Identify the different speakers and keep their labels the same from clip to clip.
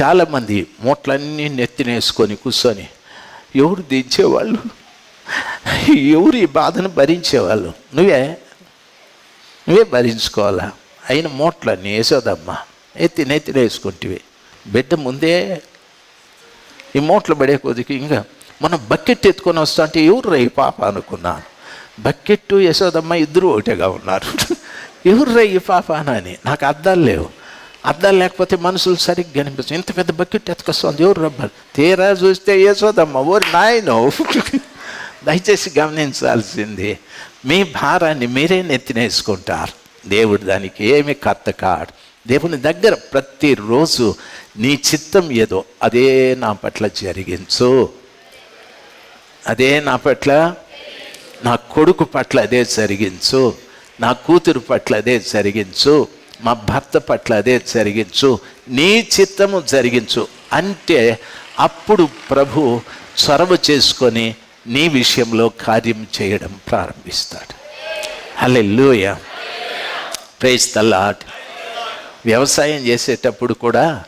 Speaker 1: చాలామంది మూటలన్నీ నెత్తినేసుకొని కూర్చొని ఎవరు దించేవాళ్ళు? ఎవరు ఈ బాధను భరించేవాళ్ళు? నువ్వే? నువ్వే భరించుకోవాలా? అయిన మూటలన్నీ వేసోదమ్మా ఎత్తి నెత్తిన బిడ్డ ముందే ఈ మూట్లు పడే కొద్దికి ఇంకా మనం బకెట్ ఎత్తుకొని వస్తా అంటే ఎవరు రై పాప అనుకున్నాను బకెట్టు యశోదమ్మ ఇద్దరు ఒకటేగా ఉన్నారు. ఎవరు రై ఈ పాప అని నాకు అద్దాలు లేవు. అర్థం లేకపోతే మనుషులు సరిగ్గా కనిపిస్తుంది ఇంత పెద్ద బకెట్ ఎత్తుకొస్తుంది ఎవరు రబ్బర్? తీరా చూస్తే ఏసోదమ్మ ఓరి నాయనో. దయచేసి గమనించాల్సింది మీ భారాన్ని మీరే నెత్తినేసుకుంటారు. దేవుడు దానికి ఏమి కర్త కాడు. దేవుని దగ్గర ప్రతిరోజు నీ చిత్తం ఏదో అదే నా పట్ల జరిగించు. అదే నా పట్ల నా కొడుకు పట్ల అదే జరిగించు. నా కూతురు పట్ల అదే జరిగించు. మా భర్త పట్ల అదే జరిగించు నీ చిత్తము జరిగించు అంటే అప్పుడు ప్రభు చొరవ చేసుకొని నీ విషయంలో కార్యం చేయడం ప్రారంభిస్తాడు. హల్లెలూయ. ప్రైజ్ తల్లాట్ వ్యవసాయం చేసేటప్పుడు కూడా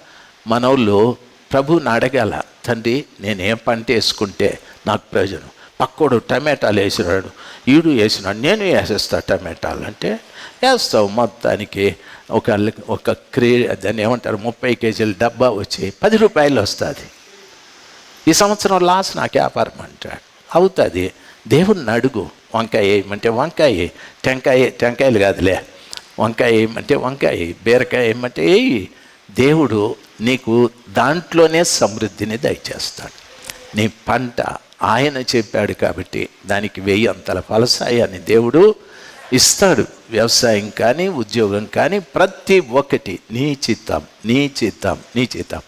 Speaker 1: మనోళ్ళు ప్రభుని అడగాల తండ్రి నేనేం పంట వేసుకుంటే నాకు ప్రయోజనం. పక్కోడు టమాటాలు వేసినాడు ఈడు వేసినాడు నేను వేసేస్తా టమాటాలు అంటే వేస్తావు మొత్తానికి ఒక ఒక క్రే దాన్ని ఏమంటారు ముప్పై కేజీల డబ్బా వచ్చి పది రూపాయలు వస్తుంది. ఈ సంవత్సరం లాస్ నాకు వ్యాపారం అంటాడు. అవుతుంది. దేవుణ్ణి అడుగు వంకాయ వేయమంటే వంకాయ టెంకాయ టెంకాయలు కాదులే వంకాయ ఏమంటే వంకాయ బీరకాయ ఏమంటే వేయి. దేవుడు నీకు దాంట్లోనే సమృద్ధిని దయచేస్తాడు. నీ పంట ఆయన చెప్పాడు కాబట్టి దానికి వెయ్యి అంతల ఫలసాయాన్ని దేవుడు ఇస్తాడు. వ్యవసాయం కానీ ఉద్యోగం కానీ ప్రతి ఒక్కటి నీ చిత్తం నీ చిత్తం నీ చిత్తం.